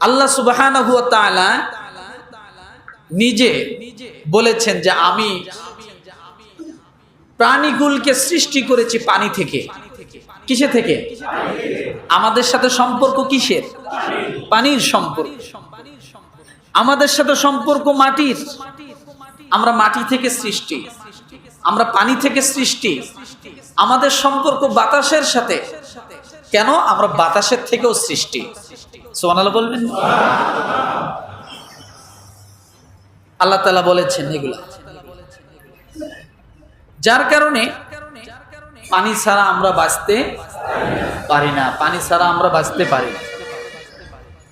আল্লাহ সুবাহান নিজে বলেছেন যে আমি প্রাণীগুলকে সৃষ্টি করেছি পানি থেকে। কিসে থেকে? আমাদের সাথে সম্পর্ক কিসের? পানির সম্পর্ক। আমাদের সাথে সম্পর্ক মাটির। আমরা মাটি থেকে সৃষ্টি। আমরা পানি থেকে সৃষ্টি। আমাদের সম্পর্ক বাতাসের সাথে। কেন? আমরা বাতাসের থেকেও সৃষ্টি। সোনালা বলবেন? আল্লাহ তালা বলেছেন এগুলা। যার কারণে পানি ছাড়া আমরা বাঁচতে পারি না, পানি ছাড়া আমরা বাঁচতে পারি না।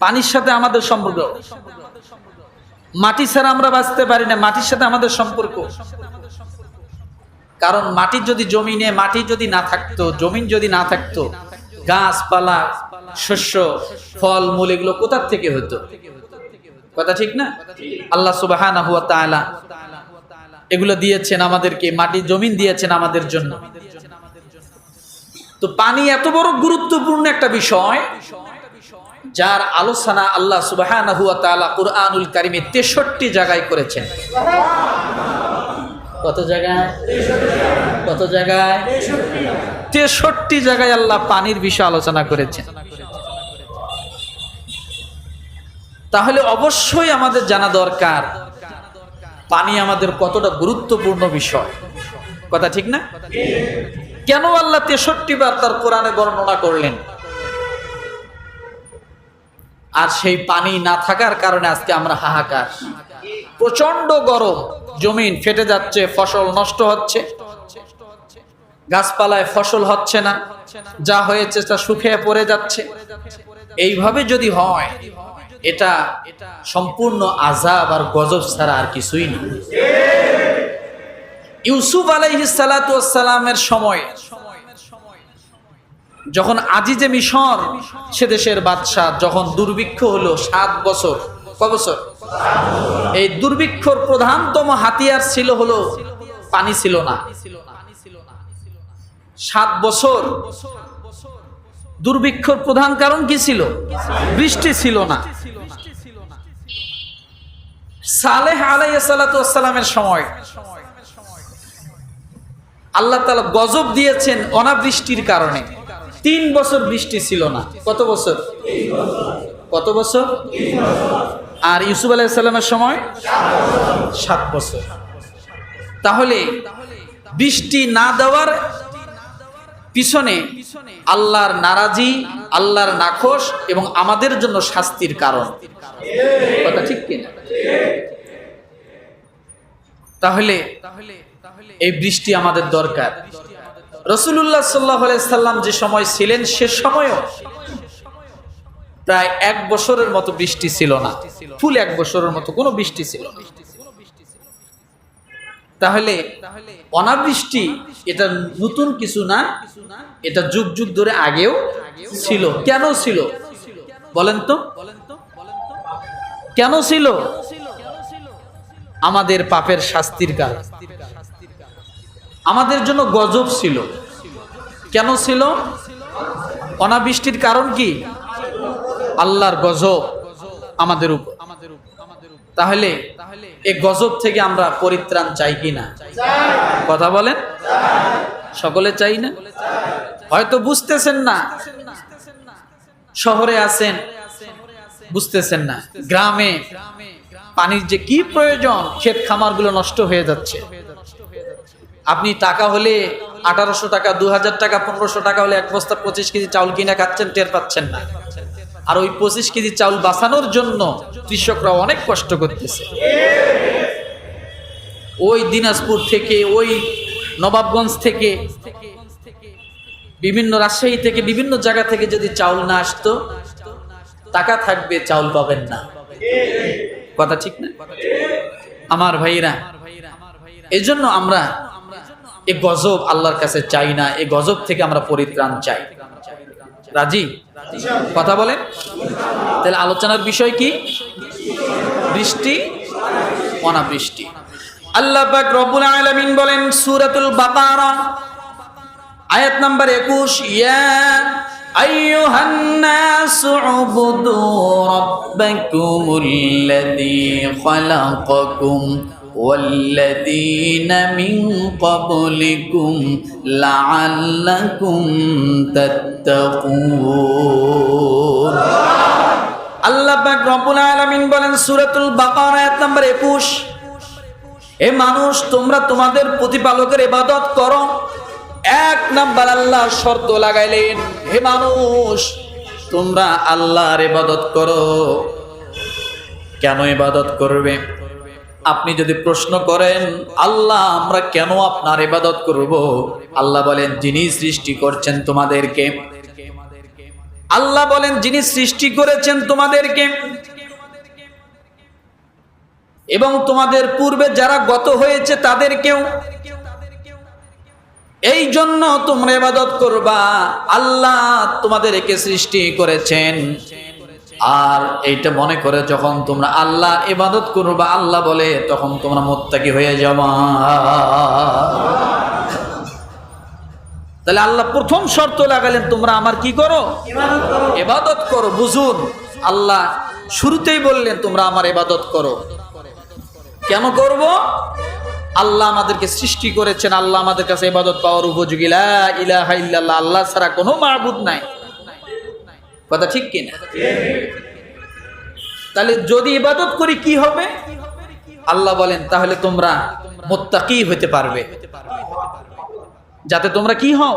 পানির সাথে আমাদের সম্পর্ক। মাটি ছাড়া আমরা বাঁচতে পারি না, মাটির সাথে আমাদের সম্পর্ক। কারণ মাটির যদি জমিনে মাটি যদি না থাকতো, জমিন যদি না থাকতো, গাছপালা শস্য, ফল, মূল, এগুলো কোথার থেকে হতো? কথা ঠিক না? আল্লাহ সুবাহ এগুলো দিয়েছেন আমাদেরকে, মাটি, জমিন দিয়েছেন আমাদের জন্য। তো পানি এত বড় গুরুত্বপূর্ণ একটা বিষয়, যার আলোচনা আল্লাহ সুবাহ কুরআনুল কারিমে তেষট্টি জায়গায় করেছেন। কত জায়গায়? কত জায়গায়। তেষট্টি জায়গায় আল্লাহ পানির বিষয়ে আলোচনা করেছেন। তাহলে অবশ্যই আমাদের জানা দরকার। পানি আমাদের কতটা গুরুত্বপূর্ণ বিষয়। কথা ঠিক না? কেন আল্লাহ তেষট্টি বার তার কোরআনে বর্ণনা করলেন? আর সেই পানি না থাকার কারণে আজকে আমরা হাহাকার। প্রচণ্ড গরম, জমিন ফেটে যাচ্ছে, ফসল নষ্ট হচ্ছে। গাছপালায় ফসল হচ্ছে না, যা হয়েছে তা শুকিয়ে পড়ে যাচ্ছে। এইভাবে যদি হয় এটা সম্পূর্ণ আজাব আর গজব ছাড়া আর কিছুই না। ইউসুফ আলাইহিসালামের সময়, যখন আজিজে মিশর, সে দেশের বাদশাহ, যখন দুর্ভিক্ষ হলো সাত বছর, ক বছর? এই দুর্ভিক্ষর প্রধানতম হাতিয়ার ছিল হলো পানি ছিল না। সাত বছর। দুর্ভিক্ষর প্রধান কারণ কি ছিল? বৃষ্টি ছিল না। সালেহ আলাইসালামের সময় আল্লাহ তালা গজব দিয়েছেন অনাবৃষ্টির কারণে। তিন বছর বৃষ্টি ছিল না। কত বছর? কত বছর? আর ইউসুফ আলাইসাল্লামের সময়? সাত বছর। তাহলে বৃষ্টি না দেওয়ার পিছনে আল্লাহর নারাজি, আল্লাহর নাখোশ এবং আমাদের জন্য শাস্তির কারণ। কথা ঠিক কিনা? তাহলে এই বৃষ্টি আমাদের দরকার। রসুল্লাহ সাল্লাহ সাল্লাম যে সময় ছিলেন, সে সময়ও প্রায় এক বছরের মতো বৃষ্টি ছিল না। ফুল এক বছরের মতো কোনো বৃষ্টি ছিল তাহলে অনাবৃষ্টি এটা নতুন কিছু না, এটা যুগ যুগ ধরে আগেও ছিল। কেন ছিল? বলেন তো। কেন ছিল? আমাদের পাপের শাস্তির কারণ আমাদের জন্য গজব ছিল। কেন ছিল? অনাবৃষ্টির কারণ কি? আল্লাহর গজব আমাদের উপর। তাহলে এই গজব থেকে আমরা পরিত্রাণ চাই কি না? কথা বলেন? সকলে চাই না? হয়তো বুঝতেছেন না। শহরে আছেন, বুঝতেছেন না। গ্রামে পানির যে কি প্রয়োজন, ক্ষেত খামারগুলো নষ্ট হয়ে যাচ্ছে। আপনি টাকা হলে আঠারোশো টাকা দু হাজার টাকা, পনেরোশো টাকা হলে এক বস্তা পঁচিশ কেজি চাউল কিনে খাচ্ছেন, টের পাচ্ছেন না। আর ওই পঁচিশ কেজি চাউল বাঁচানোর জন্য কৃষকরা অনেক কষ্ট করতেছে। ওই দিনাজপুর থেকে, ওই নবাবগঞ্জ থেকে, বিভিন্ন রাজশাহী থেকে, বিভিন্ন জায়গা থেকে যদি চাউল না আসতো, টাকা থাকবে, চাউল পাবেন না। কথা ঠিক না? আমার ভাইরা এই জন্য আমরা এ গজব আল্লাহর কাছে চাই না এই গজব থেকে আমরা পরিত্রাণ চাই। রাজি? কথা বলেন। তাহলে আলোচনার বিষয় কি? বৃষ্টি, অনাবৃষ্টি। আল্লাহ পাক রব্বুল আলামিন বলেন সূরাতুল বাকারা, আয়াত নাম্বার 21 ইয়া أيها الناس اعبدوا ربكم الذي خلقكم والذين من قبلكم لعلكم تتقون আল্লাহ পাক রব্বুল আলামিন বলেন সূরাতুল বাকারা আয়াত নাম্বার 21 এ মানুষ তোমরা তোমাদের প্রতিপালকের ইবাদত করো এক নাম্বার আল্লাহ শর্ত লাগাইলেন, হে মানুষ, তোমরা আল্লাহর ইবাদত করো। কেন ইবাদত করবে? আপনি যদি প্রশ্ন করেন, আল্লাহ, আমরা কেন আপনার ইবাদত করব? আল্লাহ বলেন, যিনি সৃষ্টি করছেন তোমাদেরকে। আল্লাহ বলেন, যিনি সৃষ্টি করেছেন তোমাদেরকে। এবং তোমাদের পূর্বে যারা গত হয়েছে তাদেরকেও। এই জন্য তোমরা ইবাদত করবা। আল্লাহ তোমাদেরকে সৃষ্টি করেছেন। আর এইটা মনে করে যখন তোমরা আল্লাহ ইবাদত করবা আল্লাহ বলে তখন তোমরা মোত্তাকি হয়ে যাবা। তাহলে আল্লাহ প্রথম শর্ত লাগালেন তোমরা আমার কি করো? এবাদত করো। বুঝুন। আল্লাহ শুরুতেই বললেন তোমরা আমার এবাদত করো। কেন করব? আল্লাহ আমাদেরকে সৃষ্টি করেছেন, আল্লাহ আমাদের কাছে ইবাদত পাওয়ার উপযোগী। আল্লাহ ছাড়া কোনো মাবুদ নাই। কথা ঠিক কিনা তাহলে যদি ইবাদত করি কি হবে? আল্লাহ বলেন, তাহলে তোমরা মোত্তাকি হতে পারবে। যাতে তোমরা কি হও?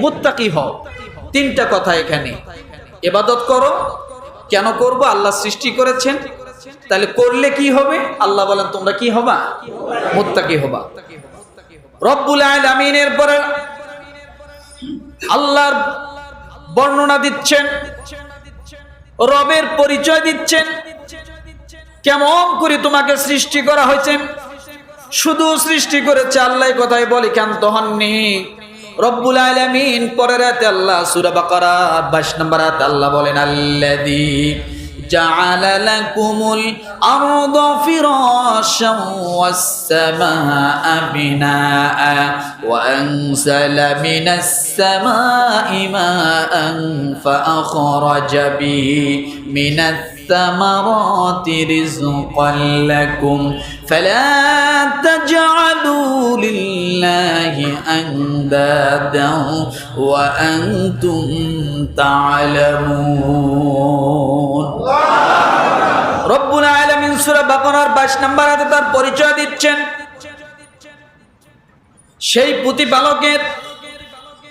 মুত্তাকি হও। তিনটা কথা এখানে। এবাদত করো, কেন করব? আল্লাহ সৃষ্টি করেছেন। তাহলে করলে কি হবে? আল্লাহ বলেন, তোমরা কি হবা? মুত্তাকি হবা। রব্বুল আলামিনের পরে আল্লাহর বর্ণনা দিচ্ছেন, রবের পরিচয় দিচ্ছেন, কেমন করে তোমাকে সৃষ্টি করা হয়েছে? শুধু সৃষ্টি করেছে আল্লাহ কথাই বলি ক্ষান্ত হননি। রব্বুল আলামিন পরের রাতে আল্লাহ, সূরা বাকারা 22 নম্বর আয়াতে আল্লাহ বলেন, আল্লাযী جعل لكم الأرض فراشا والسماء بناء وأنزل من السماء ماء فأخرج به من الثمرات رزقا لكم فلا تجعلوا لله أندادا وأنتم تعلمون রব্বুল আলামিন সূরা বাকারার 22 নম্বর আয়াতে তার পরিচয় দিচ্ছেন সেই প্রতিপালকের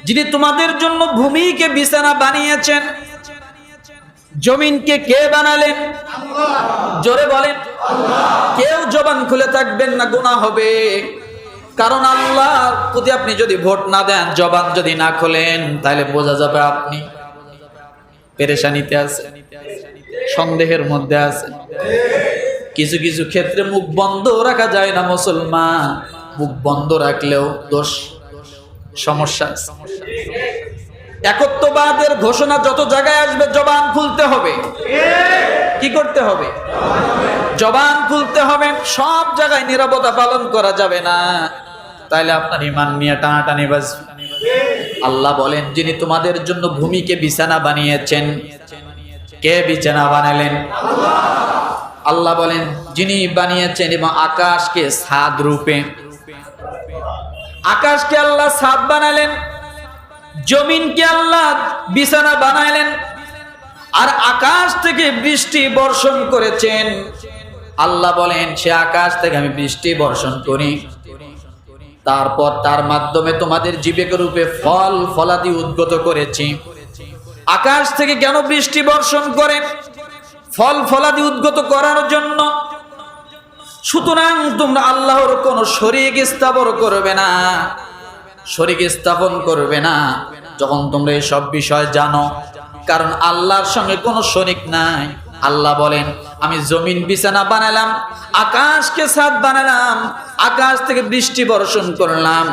যিনি তোমাদের জন্য ভূমিকে বিছানা বানিয়েছেন জমিনকে কে বানালেন? জোরে বলেন। কেউ জবান খুলে থাকবেন না গুণা হবে। কারণ আল্লাহ প্রতি আপনি যদি ভোট না দেন জবান যদি না খোলেন তাহলে বোঝা যাবে আপনি পেরেশানিতে আছেন সন্দেহের মধ্যে আছেন। কিছু কিছু ক্ষেত্রে মুখ বন্ধ রাখা যায় না মুসলমান। মুখ বন্ধ রাখলেও দোষ সমস্যা আছে। একত্ববাদের ঘোষণা যত জায়গায় আসবে, জবান খুলতে হবে। কি করতে হবে? জবান খুলতে হবে, সব জায়গায় নিরাপত্তা পালন করা যাবে না। তাইলে আপনার ইমান নিয়ে টানাটানি বাজবে। আল্লাহ বলেন, যিনি তোমাদের জন্য ভূমিকে বিছানা বানিয়েছেন, কে বিছানা বানালেন? আল্লাহ বলেন, যিনি বানিয়েছেন এবং আকাশকে সাদ রূপে। আকাশকে আল্লাহ সাদ বানালেন জমিনকে আল্লাহ বিছানা বানাইলেন আর আকাশ থেকে বৃষ্টি বর্ষণ করেছেন। আল্লাহ বলেন, সে আকাশ থেকে আমি বৃষ্টি বর্ষণ করি। তারপর তার মাধ্যমে তোমাদের জীবিক রূপে ফল ফলাদি উদ্গত করেছি। আকাশ থেকে কেন বৃষ্টি বর্ষণ করে? ফল ফলাদি উদ্গত করার জন্য। সুতরাং তোমরা আল্লাহর কোন শরীক স্থাপন করবে না। শরীক স্থাপন করবে না। যখন তোমরা সব বিষয় জানো, কারণ আল্লাহর সঙ্গে কোনো শরিক নাই। আল্লাহ বলেন, আমি জমিন বিছানা বানালাম, আকাশকে সাদ বানালাম, আকাশ থেকে বৃষ্টি বর্ষণ করলাম,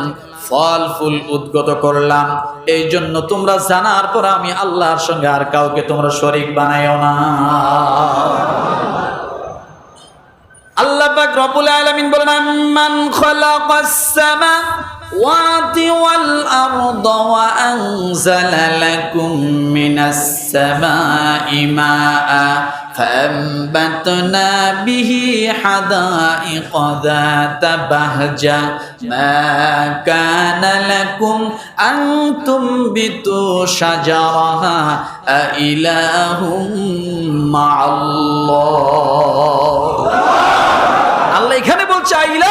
ফল, ফুল উদ্গত করলাম। এই জন্য তোমরা জানার পর আমি আল্লাহর সঙ্গে আর কাউকে তোমরা শরিক বানাইও না। আল্লাহ পাক রব্বুল আলামিন বলেন খালাকাস সামা السماوات والأرض وأنزل لكم من السماء ماء فأنبتنا به حدائق ذات بهجة ما كان لكم أن تنبتوا شجرها أإله مع الله আল্লাহ এখানে বলছে আইলাহুম্মা আল্লাহ কে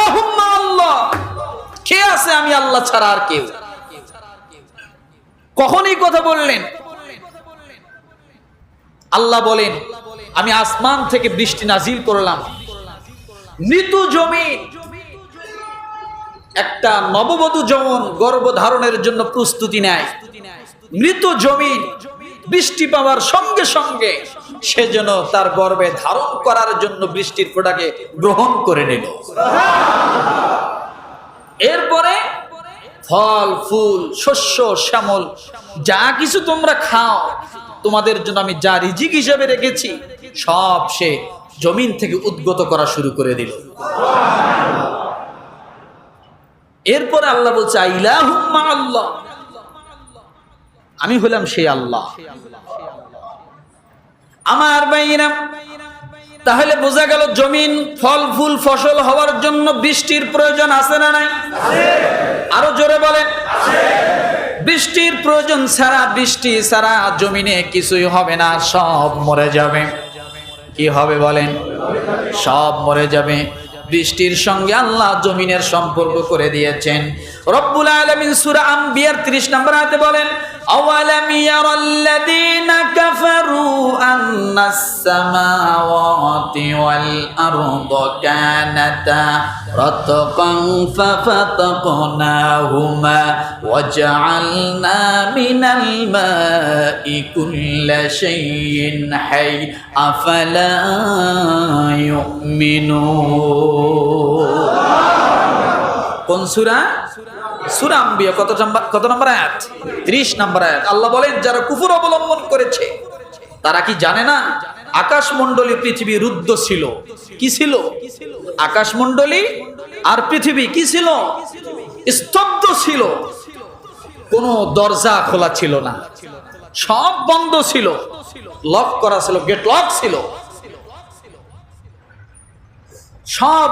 আছে আমি আল্লাহ ছাড়া আর কেউ। কখন এই কথা বললেন? আল্লাহ বলেন, আমি আসমান থেকে বৃষ্টি নাজিল করলাম। মৃত জমিন একটা নববধূ যেমন গর্ভ ধারণের জন্য প্রস্তুতি নেয়, মৃত জমি বৃষ্টি পাওয়ার সঙ্গে সঙ্গে সে যেন তার গর্বে ধারণ করার জন্য বৃষ্টির ফোঁটাকে গ্রহণ করে নিল। এরপরে ফল, ফুল, শস্য, শ্যামল, যা কিছু তোমরা খাও, তোমাদের জন্য আমি যা রিজিক হিসেবে রেখেছি, সব সে জমিন থেকে উদ্গত করা শুরু করে দিল। এরপরে আল্লাহ বলছে আল্লাহ। আমি হলাম সেই আল্লাহ। আমার বাইরা তাহলে বোঝা গেল জমিন, ফল, ফুল, ফসল হওয়ার জন্য বৃষ্টির প্রয়োজন আছে না নাই? আরও জোরে বলেন। বৃষ্টির প্রয়োজন ছাড়া, বৃষ্টি ছাড়া জমিনে কিছুই হবে না, সব মরে যাবে। কি হবে বলেন? সব মরে যাবে। বৃষ্টির সঙ্গে আল্লাহ জমিনের সম্পর্ক করে দিয়েছেন। রব্বুল আলামিন সূরা আম্বিয়ার 30 নম্বর আয়াতে বলেন আওয়ালাম ইয়ারাল্লাযীনা কাফারু আন্নাস সামাওয়াতি ওয়াল আরদা কানাতা রাতকান ফাফাতাকনাহুমা ওয়াজআলনা মিনাল মাই কুল্লা শাইইন হাই আফালা ইউমিনুন কোন সূরা সূরা আম্বিয়া কত নম্বর কত নম্বর আয়াত? 30 নম্বর আয়াত। আল্লাহ বলেন, যারা কুফর অবলম্বন করেছে, তারা কি জানে না? আকাশমণ্ডলী পৃথিবী আর পৃথিবী কি দরজা খোলা ছিল না। সব বন্ধ ছিল। লক করা ছিল, গেট লক ছিল। সব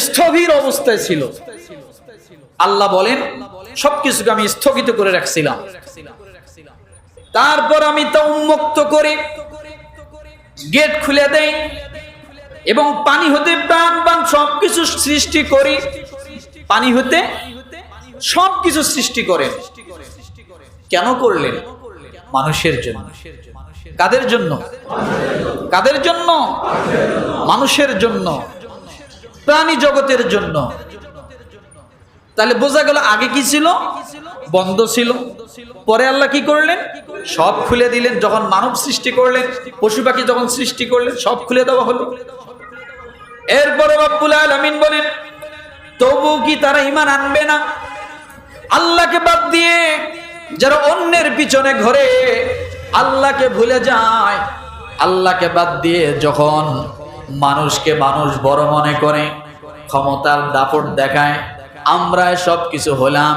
স্থবির অবস্থায় ছিল। আল্লাহ বলেন, সবকিছুকে আমি স্থগিত করে রাখছিলাম। তারপর আমি তা উন্মুক্ত করে গেট খুলে দেই এবং পানি হতে প্রাণ প্রাণ সবকিছু সৃষ্টি করি। পানি হতে সবকিছু সৃষ্টি করেন। কেন করলেন? মানুষের জন্য। কাদের জন্য? কাদের জন্য? মানুষের জন্য। প্রাণী জগতের জন্য। তাহলে বোঝা গেল আগে কি ছিল? বন্ধ ছিল। পরে আল্লাহ কি করলেন? সব খুলে দিলেন, যখন মানব সৃষ্টি করলেন, পশু পাখি যখন সৃষ্টি করলেন, সব খুলে দেওয়া হলো। এরপরে রব্বুল আলামিন বলেন, তবু কি তারা ইমান আনবে না? আল্লাহকে বাদ দিয়ে যারা অন্যের পিছনে ঘরে, আল্লাহকে ভুলে যায়। আল্লাহকে বাদ দিয়ে যখন মানুষকে মানুষ বড় মনে করে, ক্ষমতার দাপট দেখায় আমরা সব কিছু হলাম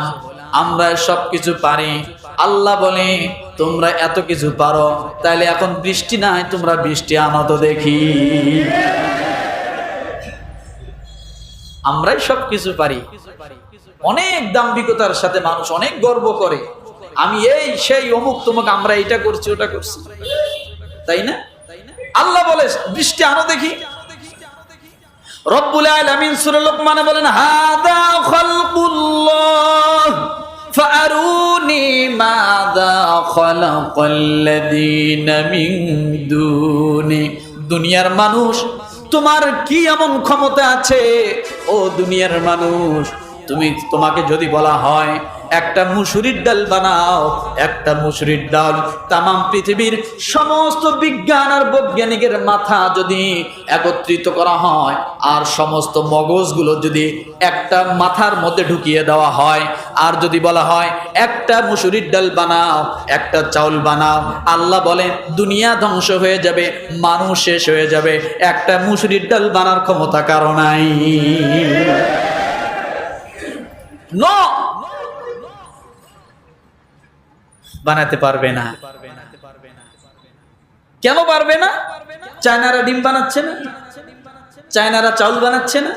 আমরা সব কিছু পারি। আল্লাহ বলে, তোমরা এত কিছু পারো, তাইলে এখন বৃষ্টি নাই, তোমরা বৃষ্টি আনো তো দেখি। আমরাই সব কিছু পারি। অনেক দাম্ভিকতার সাথে মানুষ অনেক গর্ব করে। আমি এই সেই অমুক তমুক, আমরা এটা করছি, ওটা করছি। তাই না? আল্লাহ বলে, বৃষ্টি আনো দেখি। রব্বুল আলামিন সূরা লোকমানে বলেন, হাদা খালকুল্লাহ ফারুনি মাদা খালাকাল্লাযীনা মিন দুনি। দুনিয়ার মানুষ, তোমার কি এমন ক্ষমতা আছে? ও দুনিয়ার মানুষ, তুমি তোমাকে যদি বলা হয় একটা মুসুরির ডাল বানাও, একটা মুসুরির ডাল। তামাম পৃথিবীর সমস্ত বিজ্ঞান আর বৈজ্ঞানিকের মাথা যদি একত্রিত করা হয়, আর সমস্ত মগজগুলো যদি একটা মাথার মধ্যে ঢুকিয়ে দেওয়া হয়, আর যদি বলা হয়, একটা মুসুরির ডাল বানাও, একটা চাউল বানাও, আল্লাহ বলেন দুনিয়া ধ্বংস হয়ে যাবে, মানুষ শেষ হয়ে যাবে, একটা মুসুরির ডাল বানার ক্ষমতা কারণাই নো বানাতে পারবে না। কেন পারবে না? চায়নারা ডিম বানাচ্ছে না। চায়নারা চাউল বানাচ্ছে না।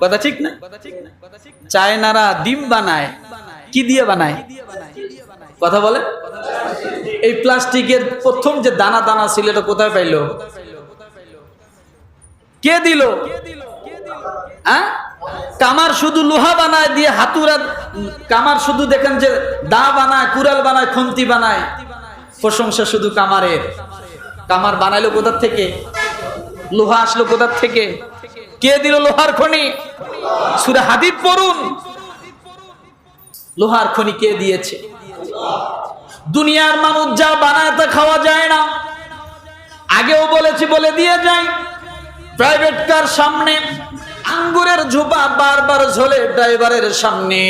কথা ঠিক না? চায়নারা ডিম বানায়। কি দিয়ে বানায়? কথা বলে? এই প্লাস্টিকের প্রথম যে দানা দানা ছিল, এটা কোথায় পাইলো? কে দিল? হ্যাঁ? কামার শুধু লোহা বানায়, দিয়ে হাতুরা, কামার শুধু দেখেন যে দা বানায়, কুড়াল বানায়, খুন্তি বানায়। প্রশংসা শুধু কামারের। কামার বানাইলো কোথার থেকে? লোহা আসলো কোথার থেকে? কে দিল লোহার খনি? সুরে হাদিদ পড়ুন। লোহার খনি কে দিয়েছে? দুনিয়ার মানুষ যা বানায় তা খাওয়া যায় না। আগেও বলেছি বলে দিয়ে যায় প্রাইভেট কার সামনে। আঙ্গুরের ঝোপা বারবার ঝোলে ড্রাইভারের সামনে।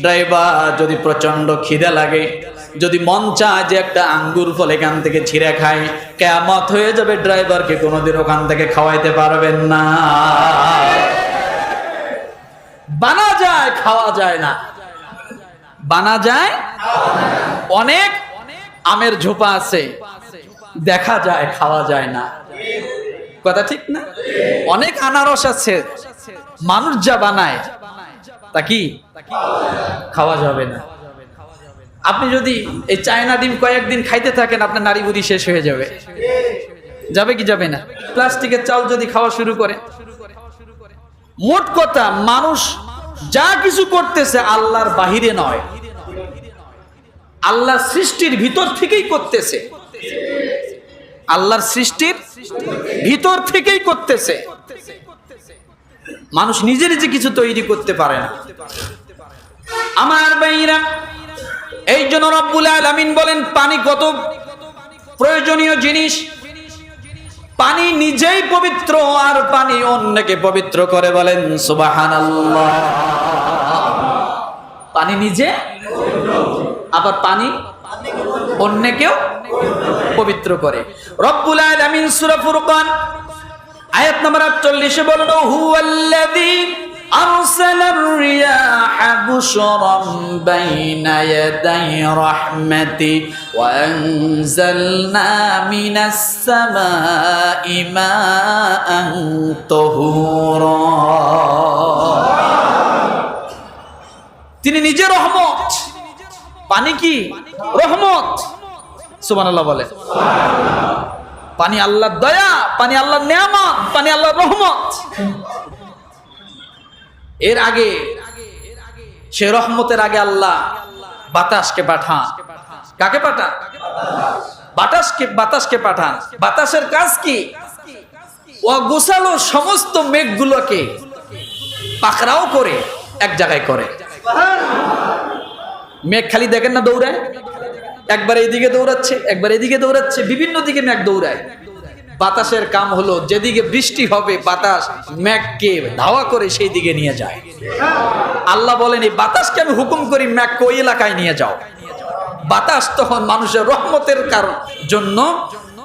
ড্রাইভার যদি প্রচণ্ড খিদে লাগে, যদি মন চায় যে একটা আঙ্গুর ফল এখান থেকে ছিঁড়ে খায় কেমত হয়ে যাবে ড্রাইভারকে কোনোদিন ওখান থেকে খাওয়াইতে পারবেন না। বানা যায়, খাওয়া যায় না। বানা যায়? অনেক আমের ঝোপা আছে। দেখা যায়, খাওয়া যায় না। কথা ঠিক না? অনেক আনারস আছে, মানুষ যা বানায়, তা কি? খাওয়া যাবে না। আপনি যদি এই চায়না ডিম কয়েকদিন খাইতে থাকেন, আপনার নারী বুড়ি শেষ হয়ে যাবে। যাবে কি যাবে না? প্লাস্টিকের চাউল যদি খাওয়া শুরু করে। মোট কথা, মানুষ যা কিছু করতেছে আল্লাহর বাহিরে নয়। আল্লাহ সৃষ্টির ভিতর থেকেই করতেছে। আল্লাহর সৃষ্টির ভিতর থেকেই করতেছে। মানুষ নিজে নিজে কিছু তৈরি করতে পারে না। আমার ভাইরা এই জন্য রব্বুল আলামিন বলেন, পানি কত প্রয়োজনীয় জিনিস। পানি নিজেই পবিত্র আর পানি অন্যকে পবিত্র করে বলেন, সুবহানাল্লাহ। পানি নিজে, আবার পানি অন্যকেও পবিত্র করে রব্বুল আলামিন সূরা ফুরকান আয়াত নাম্বার 48 বলেন হুয়াল্লাযী أرسل الرياح بشرا بين يدي رحمته وأنزلنا من السماء ماء طهورا তিনি নিজে রহমত পানি কি রহমত সুবহানাল্লাহ বলে। পানি আল্লাহর দয়া পানি আল্লাহর নিয়ামত পানি আল্লাহর রহমত। এর আগে সে রহমতের আগে আল্লাহ বাতাসকে পাঠান। কাকে পাঠান? বাতাসকে বাতাসকে পাঠান। বাতাসের কাজ কি? ও গোসালো সমস্ত মেঘগুলোকে পাকড়াও করে এক জায়গায় করে। মেঘ খালি দেখেন না দৌড়ায়? একবার এইদিকে দৌড়াচ্ছে, একবার এদিকে দৌড়াচ্ছে, বিভিন্ন দিকে মেঘ দৌড়ায়। বাতাসের কাম হলো, যেদিকে বৃষ্টি হবে, বাতাস মেঘকে ধাওয়া করে সেই দিকে নিয়ে যায়। আল্লাহ বলেন, এই বাতাসকে আমি হুকুম করি মেঘকে ওই এলাকায় নিয়ে যাও। বাতাস তখন মানুষের রহমতের কারণ জন্য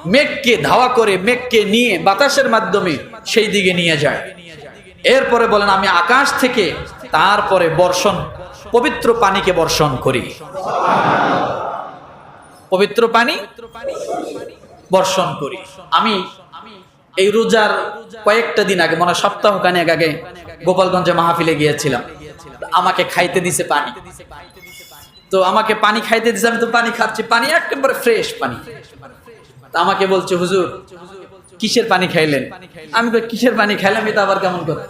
মেঘকে ধাওয়া করে, মেঘকে নিয়ে বাতাসের মাধ্যমে সেই দিকে নিয়ে যায়। এরপরে বলেন, আমি আকাশ থেকে তারপরে বর্ষণ, পবিত্র পানিকে বর্ষণ করি। পবিত্র পানি বর্ষণ করি। আমি এই রোজার কয়েকটা দিন আগে, মনে সপ্তাহ খানেক আগে গোপালগঞ্জে মাহফিলে গিয়েছিলাম। আমাকে খাইতে দিছে পানি। তো আমাকে পানি খাইতে দিছে, আমি তো পানি খাচ্ছি। পানি একেবারে ফ্রেশ পানি। আমাকে বলছে, হুজুর, কিসের পানি খাইলেন? আমি তো কিসের পানি খাইলাম? এটা আবার কেমন করে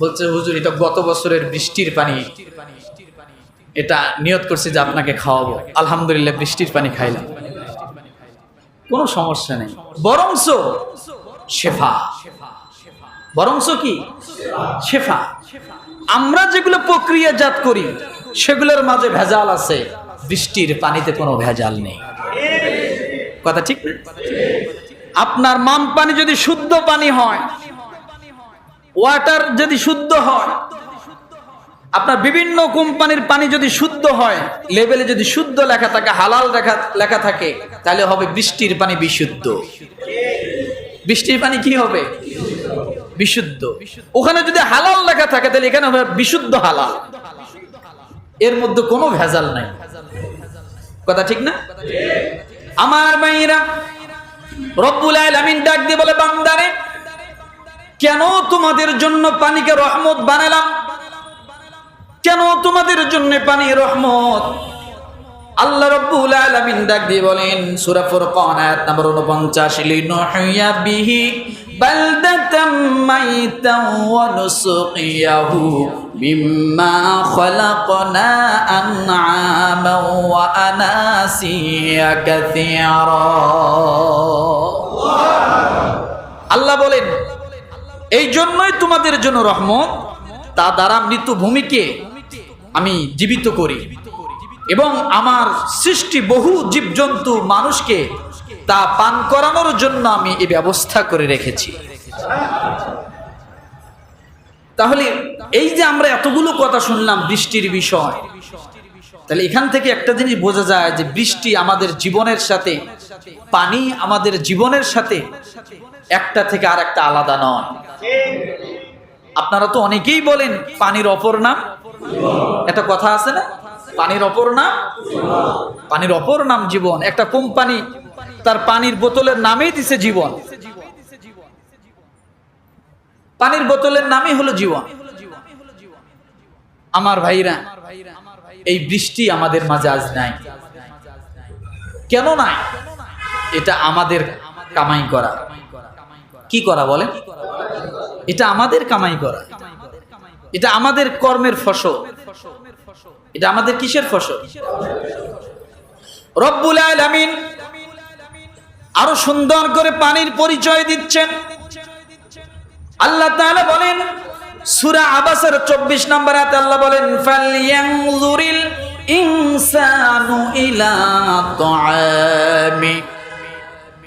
বলছে, হুজুর, এটা গত বছরের বৃষ্টির পানি। এটা নিয়ত করছি যে আপনাকে খাওয়াবো। আলহামদুলিল্লাহ বৃষ্টির পানি খাইলাম। কোনো সমস্যা নেই। বরংস শেফা। বরংস কি? শেফা। আমরা যেগুলো প্রক্রিয়াজাত করি, সেগুলোর মাঝে ভেজাল আছে। বৃষ্টির পানিতে কোনো ভেজাল নেই। কথা ঠিক? আপনার মাম পানি যদি শুদ্ধ পানি হয়, ওয়াটার যদি শুদ্ধ হয় আপনার বিভিন্ন কোম্পানির পানি যদি শুদ্ধ হয় লেভেলে যদি শুদ্ধ লেখা থাকে, হালাল লেখা লেখা থাকে, তাহলে হবে বৃষ্টির পানি বিশুদ্ধ। বৃষ্টির পানি কি হবে? বিশুদ্ধ। ওখানে যদি হালাল লেখা থাকে, তাহলে এখানে হবে বিশুদ্ধ হালাল। এর মধ্যে কোনো ভেজাল নাই। কথা ঠিক না? আমার ভাইরা রব্বুল আলামিন ডাক দিয়ে বলে, বান্দারে, কেন তোমাদের জন্য পানিকে রহমত বানালাম? কেন তোমাদের জন্য পানি রহমত? আল্লাহ বলেন, সূরা ফুরকান, আয়াত নম্বর 49 লিনুহিয়া বিহি বালদাতাম মাইতান ওয়া নুসকিয়াহু মিম্মা খালাকনা আনআমান ওয়া আনাসিয়া কাসীরা। আল্লাহ বলেন এই জন্যই তোমাদের জন্য রহমত। তা দ্বারা মৃত ভূমিকে আমি জীবিত করি। এবং আমার সৃষ্টি বহু জীবজন্তু মানুষকে তা পান করানোর জন্য আমি এই ব্যবস্থা করে রেখেছি। তাহলে এই যে আমরা এতগুলো কথা শুনলাম বৃষ্টির বিষয়, তাহলে এখান থেকে একটা জিনিস বোঝা যায় যে বৃষ্টি আমাদের জীবনের সাথে, পানি আমাদের জীবনের সাথে একটা থেকে আর একটা আলাদা নয়। আপনারা তো অনেকেই বলেন পানির অপর নাম একটা কথা আছে না? পানির অপর নাম? পানির অপর নাম জীবন। একটা কোম্পানি তার পানির বোতলের নামেই দিছে জীবন। পানির বোতলের নামই হলো জীবন। আমার ভাইরা, এই বৃষ্টি আমাদের মাঝে আজ নাই। কেন নাই? এটা আমাদের কামাই করা। কি করা বলে এটা আমাদের কামাই করা। এটা আমাদের কর্মের ফসল। এটা আমাদের কিসের ফসল? রব্বুল আলামিন আরও সুন্দর করে পানির পরিচয় দিচ্ছেন। আল্লাহ তাআলা বলেন, সূরা আবাসের 24 নম্বর আয়াতে আল্লাহ বলেন ফালয়ানজুরিল ইনসানু ইলা তাআমি।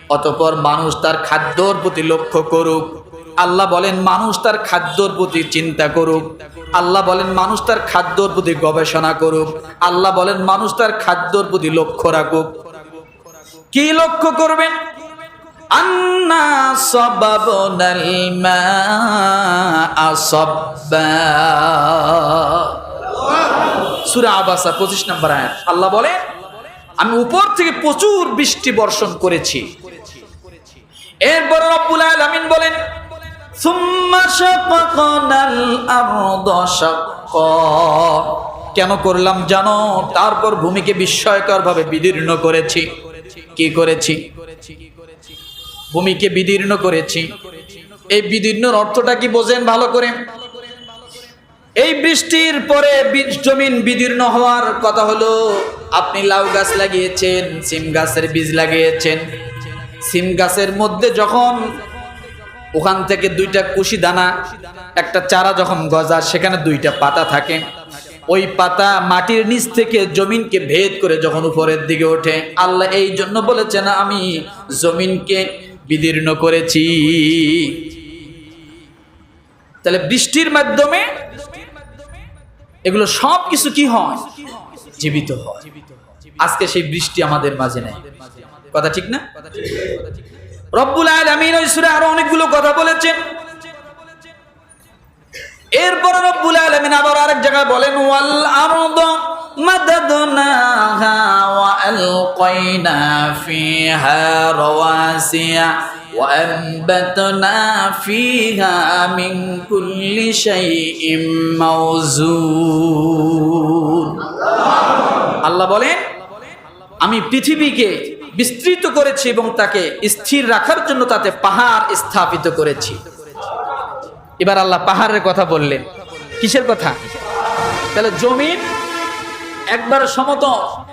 অতঃপর মানুষ তার খাদ্যর প্রতি লক্ষ্য করুক। আল্লাহ বলেন, মানুষ তার খাদ্যর প্রতি চিন্তা করুক। আল্লাহ বলেন, মানুষ তার খাদ্যর প্রতি গবেষণা করুক। আল্লাহ বলেন, মানুষ তার খাদ্যর প্রতি লক্ষ্য রাখুক। কি লক্ষ্য করবেন? আবাসা 25 নম্বর আল্লাহ বলে আমি উপর থেকে প্রচুর বৃষ্টি বর্ষণ করেছি। এরপর রব্বুল আলামিন বলেন কেন করলাম জানো? তারপর ভূমিকে বিস্ময়কর ভাবে বিদীর্ণ করেছি। কি করেছি? ভূমিকে বিদীর্ণ করেছি। এই বিদীর্ণর অর্থটা কি বোঝেন ভালো করে? এই বৃষ্টির পরে জমিন বিদীর্ণ হওয়ার কথা হলো, আপনি লাউ গাছ লাগিয়েছেন, সিম গাছের বীজ লাগিয়েছেন। সিম গাছের মধ্যে যখন ওখান থেকে দুইটা কুশি দানা, একটা চারা যখন গজা, সেখানে দুইটা পাতা থাকে। ওই পাতা মাটির নিচ থেকে জমিনকে ভেদ করে যখন উপরের দিকে ওঠে, আল্লাহ এই জন্য বলেছেন, আমি জমিনকে বিদীর্ণ করেছি। তাহলে বৃষ্টির মাধ্যমে এগুলো সব কিছু কি হয়? জীবিত হয়। আজকে সেই বৃষ্টি আমাদের মাঝে নেই। কথা ঠিক না? রব্বুল আলামিন ওই সুরে আরও অনেকগুলো কথা বলেছেন। এরপর রব্বুল আলামিন আবার আরেক জায়গায় বলেন, ওয়াল আরদ মাদাদনাহা ওয়া আলকাইনা ফিহা রাওয়াসিয়া ওয়া আনবাতনা ফিহা মিন কুল্লি শাইইন মাওজুন আল্লাহ বলেন, আমি পৃথিবীকে বিস্তৃত করেছি এবং তাকে স্থির রাখার জন্য তাতে পাহাড় স্থাপিত করেছি। এবার আল্লাহ পাহাড়ের কথা বললেন। কিসের কথা? তাহলে জমিন একবার সমতল।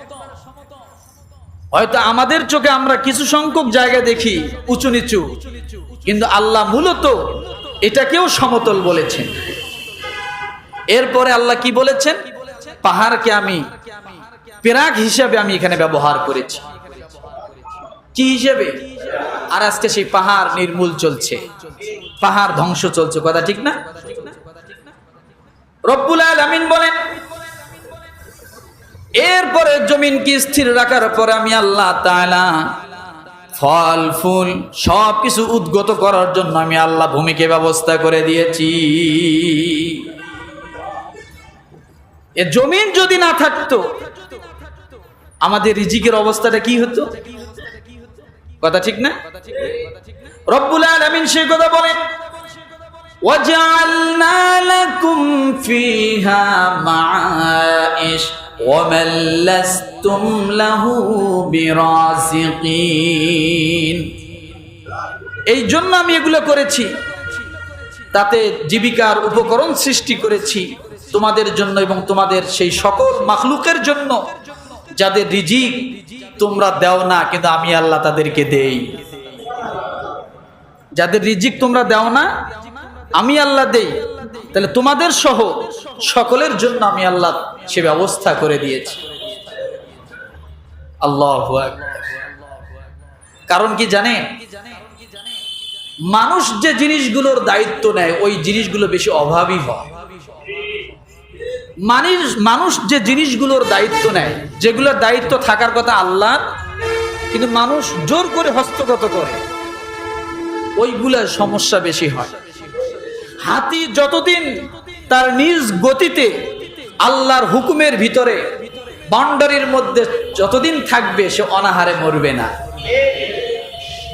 হয়তো আমাদের চোখে আমরা কিছু সংখ্যক জায়গা দেখি, উঁচু নিচু। কিন্তু আল্লাহ মূলত এটাকেও সমতল বলেছেন। এরপরে আল্লাহ কি বলেছেন? পাহাড়কে আমি পেরাক হিসাবে আমি এখানে ব্যবহার করেছি। কি হিসেবে? আর আজকে সেই পাহাড় নির্মূল চলছে। পাহাড় ধ্বংস চলছে, কথা ঠিক না? রব্বুল আলামিন বলেন, এরপরে জমিনকে স্থির রাখার পর আমি আল্লাহ ফল, ফুল সব কিছু উদ্গত করার জন্য আমি আল্লাহ ভূমিকে ব্যবস্থা করে দিয়েছি। জমিন যদি না থাকতো, আমাদের রিজিকের অবস্থাটা কি হতো? কথা ঠিক না রব্বুল আলামিন সেই কথা বলেন وجعلنا لكم فيها معائش ومن لستم له برازقين এই জন্য আমি এগুলো করেছি তাতে জীবিকার উপকরণ সৃষ্টি করেছি তোমাদের জন্য এবং তোমাদের সেই সকল মাখলুকের জন্য যাদের রিজিক তোমরা দাও না, কিন্তু আমি আল্লাহ তাদেরকে দেই। যাদের রিজিক তোমরা দাও না, আমি আল্লাহ দেই। তাহলে তোমাদের সহ সকলের জন্য আমি আল্লাহ সে ব্যবস্থা করে দিয়েছি। আল্লাহ কারণ কি জানে? মানুষ যে জিনিসগুলোর দায়িত্ব নেয়, ওই জিনিসগুলো বেশি অভাবী হয়। মানুষ মানুষ যে জিনিসগুলোর দায়িত্ব নেয় যেগুলোর দায়িত্ব থাকার কথা আল্লাহ, কিন্তু মানুষ জোর করে হস্তগত করে ওইগুলার সমস্যা বেশি হয়। হাতি যতদিন তার নিজ গতিতে আল্লাহর হুকুমের ভিতরে, বাউন্ডারির মধ্যে যতদিন থাকবে, সে অনাহারে মরবে না।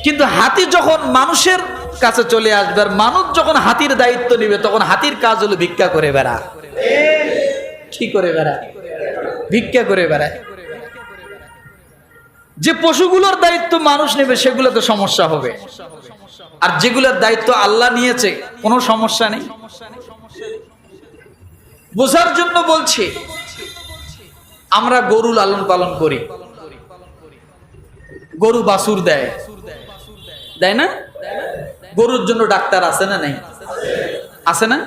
কিন্তু হাতি যখন মানুষের কাছে চলে আসবে, আর মানুষ যখন হাতির দায়িত্ব নিবে, তখন হাতির কাজ হলো ভিক্ষা করে বেড়া। কি করে বেড়ায়? ভিক্ষা করে বেড়ায়। যে পশুগুলোর দায়িত্ব মানুষ নেবে সেগুলো তো সমস্যা হবে। আর যেগুলোর দায়িত্ব আল্লাহ নিয়েছে, কোনো সমস্যা নেই। বোঝার জন্য বলছি, আমরা গরু লালন পালন করি। গরু বাসুর দেয়। দেয় না? গরুর জন্য ডাক্তার আছে না নাই? আছে না?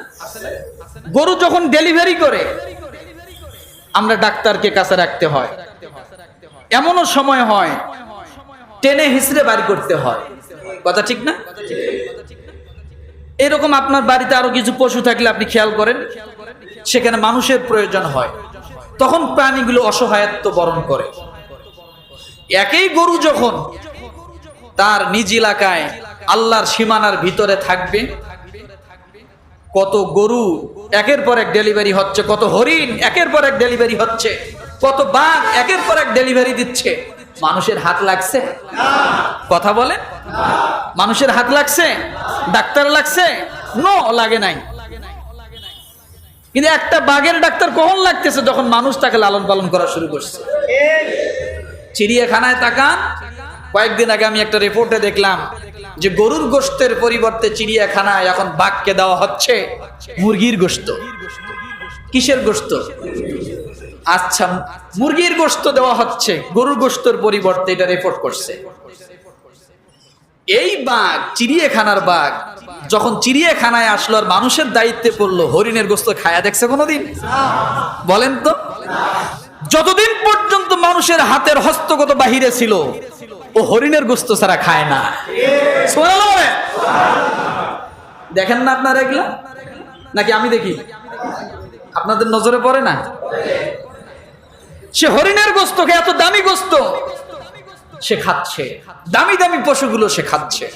গরু যখন ডেলিভারি করে আমরা ডাক্তারকে কাছে রাখতে হয়। এমনও সময় হয়, টেনে হিসড়ে বাড়ি করতে হয়। কথা ঠিক না? এরকম আপনার বাড়িতে আরও কিছু পশু থাকলে আপনি খেয়াল করেন, সেখানে মানুষের প্রয়োজন হয়। তখন প্রাণীগুলো অসহায়ত্ব বরণ করে। একই গরু যখন তার নিজ এলাকায় আল্লাহর সীমানার ভিতরে থাকবে, কত গরু একের পর এক ডেলিভারি হচ্ছে কত হরিণ একের পর এক ডেলিভারি হচ্ছে কত বাঘ একের পর এক ডেলিভারি দিচ্ছে। মানুষের হাত লাগছে? কথা বলে মানুষের হাত লাগছে? ডাক্তার লাগছে? নো লাগে নাই। কিন্তু একটা বাঘের ডাক্তার কখন লাগতেছে যখন মানুষ তাকে লালন পালন করা শুরু করছে? চিড়িয়াখানায় তাকান। কয়েকদিন আগে আমি একটা রিপোর্টে দেখলাম যে গরুর গোস্তের পরিবর্তে চিড়িয়াখানায় এখন বাঘকে দেওয়া হচ্ছে। মুরগির গোস্ত কিসের গোস্ত আচ্ছা মুরগির গোস্ত দেওয়া হচ্ছে। গরুর গোস্তর পরিবর্তে এটা রিপোর্ট করছে। এই বাঘ, চিড়িয়াখানার বাঘ, যখন চিড়িয়াখানায় আসলো আর মানুষের দায়িত্বে পড়ল, হরিণের গোস্ত খায়া দেখছে কোনোদিন? বলেন তো। যতদিন পর্যন্ত মানুষের হাতের হস্তগত বাহিরে ছিল, ও হরিণের গোস্ত ছাড়া খায় না। দেখেন না আপনারা এগুলা? নাকি আমি দেখি? আপনাদের নজরে পড়ে না? সে হরিণের গোস্তকে এত দামি গোস্ত। সে খাচ্ছে। দামি দামি পশুগুলো সে খাচ্ছে।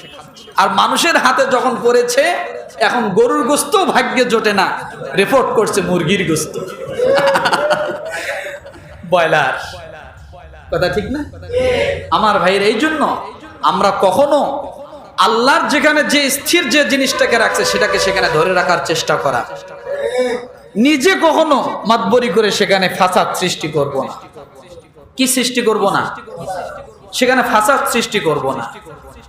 আর মানুষের হাতে যখন পড়েছে, এখন গরুর গোস্ত ভাগ্যে জোটে না। রিপোর্ট করছে মুরগির গোস্ত। ব্রয়লার। কথা ঠিক না? আমার ভাইয়ের এই জন্য আমরা কখনো আল্লাহর যেখানে যে স্থির যে জিনিসটাকে রাখছে, সেটাকে সেখানে ধরে রাখার চেষ্টা করা। নিজে কখনো মাতবরি করে সেখানে ফাসাদ সৃষ্টি করব না। কি সৃষ্টি করব না? সেখানে ফাসাদ সৃষ্টি করব না।